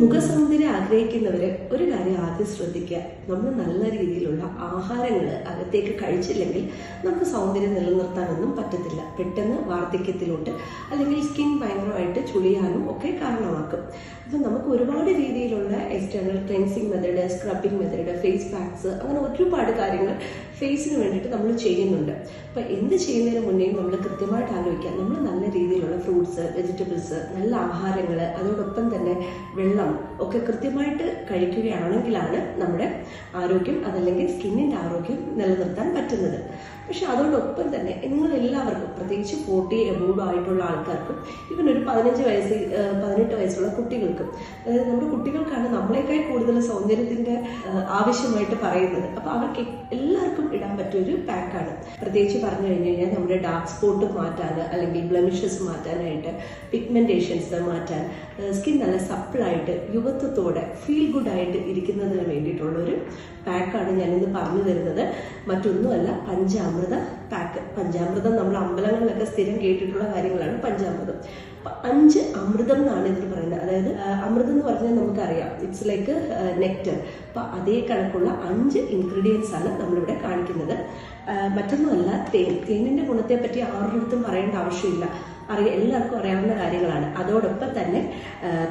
മുഖസൗന്ദര്യം ആഗ്രഹിക്കുന്നവര് ഒരു കാര്യം ആദ്യം ശ്രദ്ധിക്കുക. നമ്മൾ നല്ല രീതിയിലുള്ള ആഹാരങ്ങൾ അകത്തേക്ക് കഴിച്ചില്ലെങ്കിൽ നമുക്ക് സൗന്ദര്യം നിലനിർത്താനൊന്നും പറ്റത്തില്ല. പെട്ടെന്ന് വാർദ്ധക്യത്തിലോട്ട് അല്ലെങ്കിൽ സ്കിൻ ഭയങ്കരമായിട്ട് ചുളിയാനും ഒക്കെ കാരണമാക്കും. അപ്പം നമുക്ക് ഒരുപാട് രീതിയിലുള്ള external cleansing method scrubbing method face packs അങ്ങനെ ഒരുപാട് കാര്യങ്ങൾ ഫേസിന് വേണ്ടിയിട്ട് നമ്മൾ ചെയ്യുന്നുണ്ട്. അപ്പം എന്ത് ചെയ്യുന്നതിന് മുന്നേ നമ്മൾ കൃത്യമായിട്ട് ആലോചിക്കുക. നമ്മൾ നല്ല രീതിയിലുള്ള ഫ്രൂട്ട്സ് വെജിറ്റബിൾസ് നല്ല ആഹാരങ്ങൾ അതോടൊപ്പം തന്നെ വെള്ളം ഒക്കെ കൃത്യമായിട്ട് കഴിക്കുകയാണെങ്കിലാണ് നമ്മുടെ ആരോഗ്യം അതല്ലെങ്കിൽ സ്കിന്നിന്റെ ആരോഗ്യം നിലനിർത്താൻ പറ്റുന്നത്. പക്ഷെ അതോടൊപ്പം തന്നെ നിങ്ങൾ എല്ലാവർക്കും പ്രത്യേകിച്ച് ഫോർട്ടി എബോർഡ് ആയിട്ടുള്ള ആൾക്കാർക്കും ഇവൻ ഒരു പതിനഞ്ച് വയസ്സ് പതിനെട്ട് വയസ്സുള്ള കുട്ടികൾക്കും അതായത് നമ്മുടെ കുട്ടികൾക്കാണ് നമ്മളെക്കാൾ കൂടുതൽ സൗന്ദര്യത്തിന്റെ ആവശ്യമായിട്ട് പറയുന്നത്. അപ്പോൾ അവർക്ക് എല്ലാവർക്കും ഇടാൻ പറ്റിയ ഒരു പാക്കാണ് പ്രത്യേകിച്ച് പറഞ്ഞു കഴിഞ്ഞു കഴിഞ്ഞാൽ നമ്മുടെ ഡാർക്ക് സ്പോട്ട് മാറ്റാൻ അല്ലെങ്കിൽ ബ്ലമിഷസ് മാറ്റാനായിട്ട് പിഗ്മെന്റേഷൻസ് മാറ്റാൻ സ്കിൻ നല്ല സപ്പിളായിട്ട് യുവത്വത്തോടെ ഫീൽ ഗുഡ് ആയിട്ട് ഇരിക്കുന്നതിന് വേണ്ടിയിട്ടുള്ളൊരു പാക്കാണ് ഞാനിന്ന് പറഞ്ഞു തരുന്നത്. മറ്റൊന്നുമല്ല പഞ്ചാമൃത പാക്ക് പഞ്ചാമൃതം നമ്മൾ അമ്പലങ്ങളിലൊക്കെ സ്ഥിരം കേട്ടിട്ടുള്ള കാര്യങ്ങളാണ് പഞ്ചാമൃതം. അഞ്ച് അമൃതം എന്നാണ് ഇതിന് പറയുന്നത്. അതായത് അമൃതം എന്ന് പറഞ്ഞാൽ നമുക്കറിയാം. ഇറ്റ്സ് ലൈക്ക് നെക്ടർ അപ്പൊ അതേ കണക്കുള്ള അഞ്ച് ഇൻഗ്രീഡിയൻസ് ആണ് നമ്മളിവിടെ കാണിക്കുന്നത്. മറ്റൊന്നുമല്ല തേൻ. തേനിന്റെ ഗുണത്തെ പറ്റി ആരുടെ പറയേണ്ട ആവശ്യമില്ല. അറിയ എല്ലാവർക്കും അറിയാവുന്ന കാര്യങ്ങളാണ്. അതോടൊപ്പം തന്നെ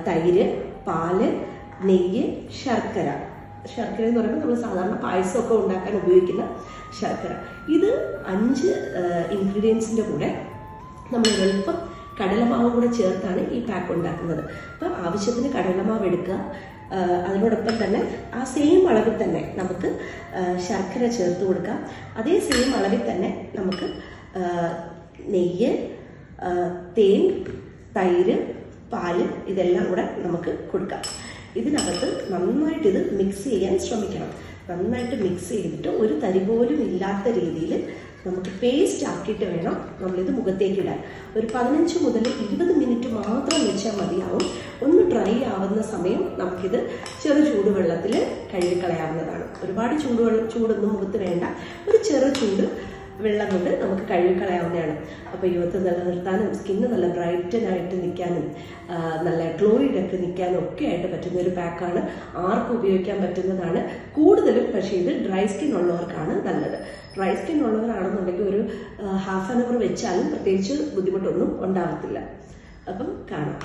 തൈര് പാൽ നെയ്യ് ശർക്കര. ശർക്കര എന്ന് പറയുമ്പോൾ നമ്മൾ സാധാരണ പായസമൊക്കെ ഉണ്ടാക്കാൻ ഉപയോഗിക്കുന്ന ശർക്കര. ഇത് അഞ്ച് ഇൻഗ്രീഡിയൻസിന്റെ കൂടെ നമ്മൾ എളുപ്പം കടലമാവ് കൂടെ ചേർത്താണ് ഈ പാക്ക് ഉണ്ടാക്കുന്നത്. അപ്പം ആവശ്യത്തിന് കടലമാവ് എടുക്കുക. അതിനോടൊപ്പം തന്നെ ആ സെയിം അളവിൽ തന്നെ നമുക്ക് ശർക്കര ചേർത്ത് കൊടുക്കാം. അതേ സെയിം അളവിൽ തന്നെ നമുക്ക് നെയ്യ് തേൻ തൈര് പാൽ ഇതെല്ലാം കൂടെ നമുക്ക് കൊടുക്കാം. ഇതിനകത്ത് നന്നായിട്ട് ഇത് മിക്സ് ചെയ്യാൻ ശ്രമിക്കണം. നന്നായിട്ട് മിക്സ് ചെയ്തിട്ട് ഒരു തരി പോലും ഇല്ലാത്ത രീതിയിൽ നമുക്ക് പേസ്റ്റ് ആക്കിയിട്ട് വേണം നമ്മളിത് മുഖത്തേക്ക് ഇടാൻ. ഒരു പതിനഞ്ച് മുതൽ ഇരുപത് മിനിറ്റ് മാത്രം വെച്ചാൽ മതിയാവും. ഒന്ന് ഡ്രൈ ആവുന്ന സമയം നമുക്കിത് ചെറു ചൂടുവെള്ളത്തിൽ കഴുകിക്കളയാവുന്നതാണ്. ഒരുപാട് ചൂടുവെള്ളം ചൂടൊന്നും മുഖത്ത് വേണ്ട. ഒരു ചെറു ചൂട് വെള്ളം കൊണ്ട് നമുക്ക് കഴുകിക്കളയാവുന്നതാണ്. അപ്പോൾ യുവത്വം നിലനിർത്താനും സ്കിന്ന് നല്ല ബ്രൈറ്റനായിട്ട് നിൽക്കാനും നല്ല ഗ്ലോയിഡൊക്കെ നിൽക്കാനും ഒക്കെ ആയിട്ട് പറ്റുന്ന ഒരു പാക്കാണ് ആർക്കും ഉപയോഗിക്കാൻ പറ്റുന്നതാണ്. കൂടുതലും പക്ഷേ ഇത് ഡ്രൈ സ്കിൻ ഉള്ളവർക്കാണ് നല്ലത്. ഡ്രൈ സ്കിൻ ഉള്ളവരാണെന്നുണ്ടെങ്കിൽ ഒരു ഹാഫ് ആൻ അവർ വെച്ചാലും പ്രത്യേകിച്ച് ബുദ്ധിമുട്ടൊന്നും ഉണ്ടാകത്തില്ല അപ്പം കാണാം.